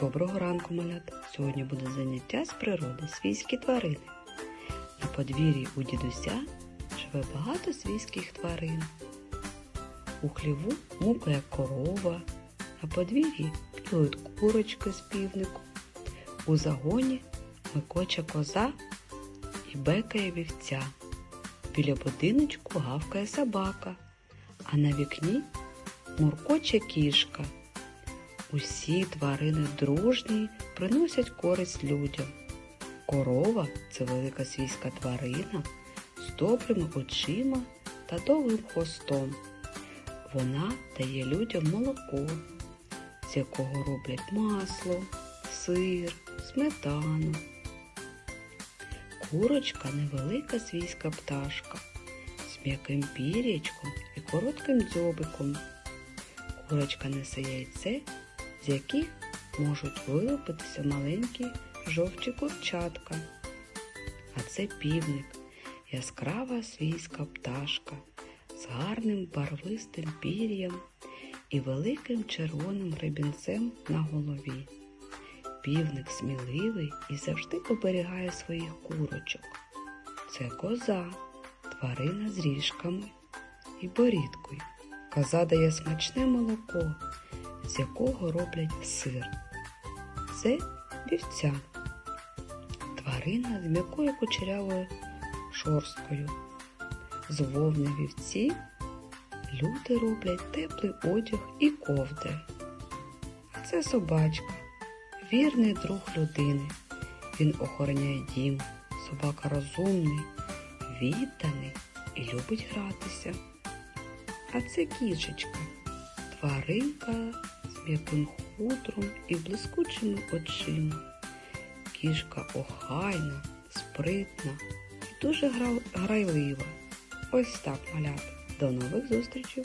Доброго ранку, малята! Сьогодні буде заняття з природи свійські тварини. На подвір'ї у дідуся живе багато свійських тварин. У хліву мукає корова, на подвір'ї клюють курочки з півнику, у загоні микоче коза і бекає вівця. Біля будиночку гавкає собака, а на вікні муркоче кішка. Усі тварини дружні приносять користь людям. Корова це велика свійська тварина з добрими очима та довгим хвостом. Вона дає людям молоко, з якого роблять масло, сир, сметану. Курочка невелика свійська пташка з м'яким пір'ячком і коротким дзьобиком. Курочка несе яйце, з яких можуть вилупитися маленькі жовті курчатка. А це півник, яскрава свійська пташка з гарним барвистим пір'ям і великим червоним гребінцем на голові. Півник сміливий і завжди оберігає своїх курочок. Це коза, тварина з ріжками і борідкою. Коза дає смачне молоко, з якого роблять сир. Це вівця. Тварина з м'якою кучерявою шорсткою. З вовни вівці люди роблять теплий одяг і ковдри. Це собачка, вірний друг людини. Він охороняє дім. Собака розумний, відданий і любить гратися. А це кішечка, тваринка м'яким хутром і блискучими очима. Кішка охайна, спритна і дуже грайлива. Ось так, малята. До нових зустрічей!